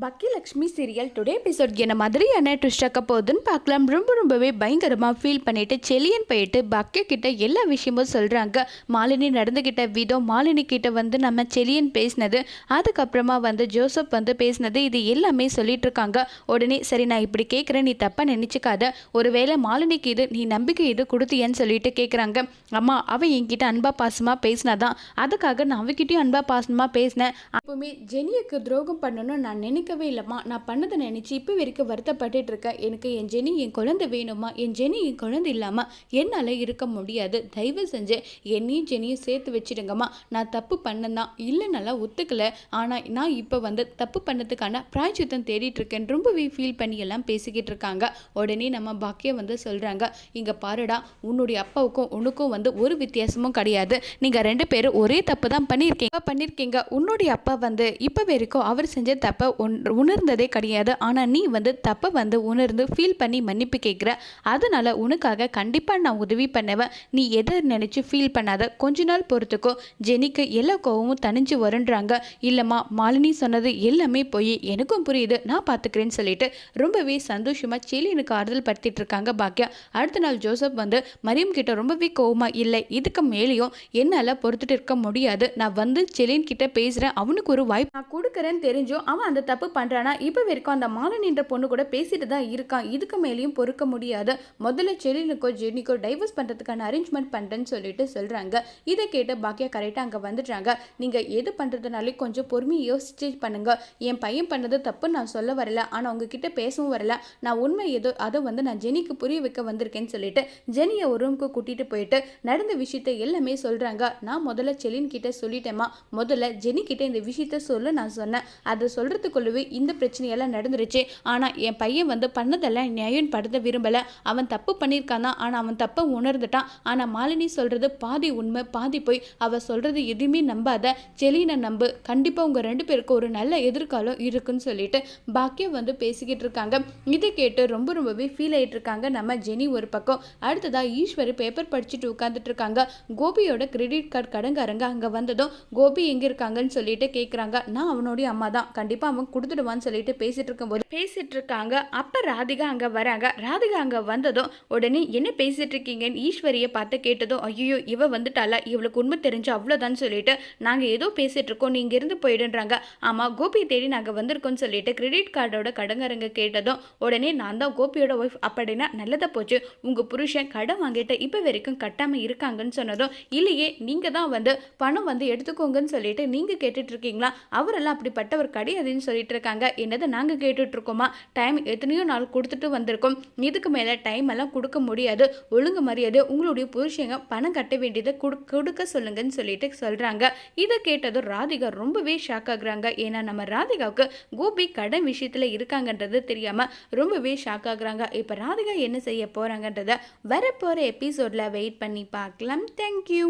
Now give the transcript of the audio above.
பக்கியலக்ஷ்மி serial today episode என்ன மாதிரியான twist ஆக்க போகுதுன்னு பார்க்கலாம். ரொம்ப ரொம்பவே பயங்கரமாக ஃபீல் பண்ணிட்டு செலியன் போயிட்டு பக்கிய கிட்ட எல்லா விஷயமும் சொல்கிறாங்க மாலினி நடந்துக்கிட்ட விதம் மாலினி கிட்ட வந்து நம்ம செலியன் பேசினது அதுக்கப்புறமா வந்து ஜோசப் வந்து பேசினது இது எல்லாமே சொல்லிட்டு இருக்காங்க. உடனே சரி நான் இப்படி கேட்குறேன் நீ தப்பாக நினச்சிக்காத. ஒருவேளை மாலினிக்கு இது நீ நம்பிக்கை இது கொடுத்தியன்னு சொல்லிட்டு கேட்குறாங்க அம்மா அவன் என்கிட்ட அன்பா பாசமாக பேசினாதான். அதுக்காக நான் அவகிட்டயும் அன்பா பாசமாக பேசினேன். அப்பவுமே ஜெனியுக்கு துரோகம் பண்ணணும்னு நான் நினைக்கவே இல்லைம்மா. நான் பண்ணதை நினச்சி இப்போ வரைக்கும் வருத்தப்பட்டுட்டு இருக்கேன். எனக்கு என் ஜெனி என் குழந்தை வேணுமா என் ஜெனி என் குழந்தை இல்லாமல் என்னால் இருக்க முடியாது. தயவு செஞ்சு என்னையும் ஜெனியும் சேர்த்து வச்சிடுங்கம்மா. நான் தப்பு பண்ணதான் இல்லை நல்லா ஒத்துக்கல. ஆனால் நான் இப்போ வந்து தப்பு பண்ணதுக்கான பிராய்ச்சித்தம் தேடிட்டு இருக்கேன் ரொம்பவே ஃபீல் பண்ணி எல்லாம் பேசிக்கிட்டு இருக்காங்க. உடனே நம்ம பாக்கியம் வந்து சொல்கிறாங்க இங்கே பாருடா உன்னுடைய அப்பாவுக்கும் உனக்கும் வந்து ஒரு வித்தியாசமும் கிடையாது. நீங்கள் ரெண்டு பேரும் ஒரே தப்பு தான் பண்ணியிருக்கீங்க. பண்ணியிருக்கீங்க. உன்னுடைய அப்பா வந்து இப்போ வரைக்கும் அவர் செஞ்ச தப்பை உன் உணர்ந்ததே கிடையாது. ஆனால் நீ வந்து தப்பை வந்து உணர்ந்து ஃபீல் பண்ணி மன்னிப்பு கேட்குற. அதனால் உனக்காக கண்டிப்பாக நான் உதவி பண்ணுவேன். நீ எதை நினச்சி ஃபீல் பண்ணாத. கொஞ்ச நாள் பொறுத்துக்கோ. ஜெனிக்கு எல்லா கோவமும் தனிஞ்சு வருன்றாங்க. இல்லைம்மா மாலினி சொன்னது எல்லாமே போய் எனக்கும் புரியுது. நான் பார்த்துக்கிறேன்னு சொல்லிட்டு ரொம்பவே சந்தோஷமாக செலினுக்கு ஆறுதல் படுத்திட்டு இருக்காங்க பாக்கியா அடுத்த நாள் ஜோசப் வந்து மரியம் கிட்ட ரொம்பவே கோவமாக இல்லை. இதுக்கு மேலேயும் என்னால் பொறுத்துட்டு இருக்க முடியாது. நான் வந்து செலின் கிட்ட பேசுகிறேன் அவனுக்கு ஒரு வாய்ப்பு நான் கொடுக்குறேன்னு தெரிஞ்சும் அவன் அந்த தப்பு பண்ணுறானா இப்போ வரைக்கும் அந்த மாலனின்ற பொண்ணு கூட பேசிட்டு தான் இருக்கான் இதுக்கு மேலேயும் பொறுக்க முடியாது. முதல்ல செலினுக்கோ ஜெனிக்கோ டைவர்ஸ் பண்ணுறதுக்கான அரேஞ்ச்மெண்ட் பண்ணுறேன்னு சொல்லிட்டு சொல்கிறாங்க இதை கேட்டு பாக்கியா கரெக்டாக அங்கே வந்துடுறாங்க. நீங்கள் எது பண்ணுறதுனாலே கொஞ்சம் பொறுமையை யோசிச்சு பண்ணுங்க. என் பையன் பண்ணது தப்பு நான் சொல்ல வரல. ஆனால் உங்ககிட்ட பேசவும் வரல. நான் உண்மை ஏதோ அதை வந்து நான் ஜெனிக்கு புரிய வைக்க வந்திருக்கேன்னு சொல்லிட்டு ஜெனியை ஒரு ரூமுக்கு கூட்டிகிட்டு போயிட்டு நடந்த விஷயத்தை எல்லாமே சொல்கிறாங்க நான் முதல்ல செலின் கிட்ட சொல்லிட்டேம்மா. முதல்ல ஜெனி கிட்ட இந்த விஷயத்த சொல்ல நான் சொன்னேன். அதை சொல்கிறதுக்குள்ளவே இந்த பிரச்சனையெல்லாம் நடந்துருச்சு. ஆனால் என் பையன் வந்து பண்ணதெல்லாம் நியாயம் படுத்த விரும்பலை. அவன் தப்பு பண்ணியிருக்கான்? தான் ஆனால் அவன் தப்பை உணர்ந்துட்டான். ஆனால் மாலினி சொல்கிறது பாதி உண்மை பாதி போய். அவள் சொல்கிறது எதுவுமே நம்பாத. செலினை நம்பு. கண்டிப்பாக உங்கள் ரெண்டு பேருக்கும் ஒரு நல்ல எதிர்காலம் இருக்குன்னு சொல்லிட்டு பாக்கியம் வந்து பேசிக்கிட்டு இருக்காங்க. இதை கேட்டு ரொம்ப ரொம்பவே ஃபீல் ஆகிட்டு இருக்காங்க நம்ம ஜெனி ஒரு பக்கம். அடுத்ததாக ஈஸ்வரி பேப்பர் படிச்சுட்டு உட்காந்துட்டு இருக்காங்க. கோபியோட கிரெடிட் கார்டு கடங்காரங்க அங்கே வந்ததும் கோபி எங்கே இருக்காங்கன்னு சொல்லிட்டு கேட்குறாங்க நான் அவனுடைய அம்மா தான் கண்டிப்பாக அவன் கொடுத்துடுவான்னு சொல்லிட்டு பேசிட்டு இருக்கும்போது பேசிட்டு இருக்காங்க அப்போ ராதிகா அங்கே வராங்க. ராதிகா அங்கே வந்ததும் உடனே என்ன பேசிட்டு இருக்கீங்கன்னு ஈஸ்வரியை பார்த்து கேட்டதும் ஐயோ இவ வந்துட்டால இவளுக்கு உண்மை தெரிஞ்சு அவ்வளோதான் சொல்லிட்டு நாங்கள் ஏதோ பேசிட்டு இருக்கோம் நீங்கள் இருந்து போயிடுன்றாங்க. ஆமாம் கோபி தேடி நாங்கள் வந்திருக்கோம்னு சொல்லிட்டு கிரெடிட் கார்டோட கடங்கரங்க கேட்டதும் உடனே நான் தான் கோபியோட ஒய்ஃப் அப்படின்னா நல்லதாக போச்சு. உங்கள் புருஷன் கடன் வாங்கிட்டு இப்போ வரைக்கும் கட்டாமல் இருக்காங்கன்னு சொன்னதும் இல்லையே நீங்கள் தான் வந்து பணம் வந்து எடுத்துக்கோங்கன்னு சொல்லிட்டு நீங்கள் கேட்டுட்டு இருக்கீங்களா அவரெல்லாம் அப்படிப்பட்டவர் கிடையாதுன்னு சொல்லிட்டு இருக்காங்க என்னது நாங்கள் கேட்டுட்ருக்கோமா? டைம் எத்தனையோ நாள் கொடுத்துட்டு வந்திருக்கோம். இதுக்கு மேலே டைம் எல்லாம் கொடுக்க முடியாது. ஒழுங்கு மரியாதை உங்களுடைய புருஷங்க பணம் கட்ட வேண்டியதை கொடு கொடுக்க சொல்லுங்கன்னு சொல்லிட்டு சொல்கிறாங்க இதை கேட்டதும் ராதிகா ரொம்பவே ஷாக் ஆகுறாங்க. ஏன்னா நம்ம ராதிகாவுக்கு கோபி கடன் விஷயத்தில் இருக்காங்கன்றது தெரியாமல் ரொம்பவே ஷாக் ஆகுறாங்க. இப்போ ராதிகா என்ன செய்ய போகிறாங்கன்றத வரப்போகிற எபிசோடில் வெயிட் பண்ணி பார்க்கலாம். தேங்க்யூ